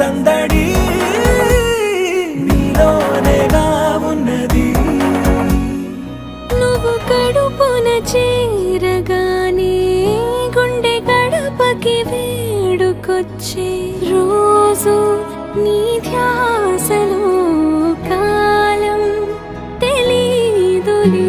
సందడి నీలోనేగా ఉన్నది. నువ్వు కడుపున చేరగానే గుండె గడపకి వేడుకొచ్చే రోజు నీ ధ్యాసలో కాలం తెలీదులే.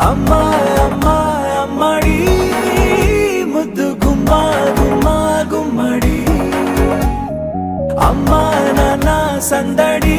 అమ్మా అమ్మా అమ్మడి. ముద్దు గుమ్మా గుమ్మా గుమ్మడి. అమ్మా నాన్న సందడి.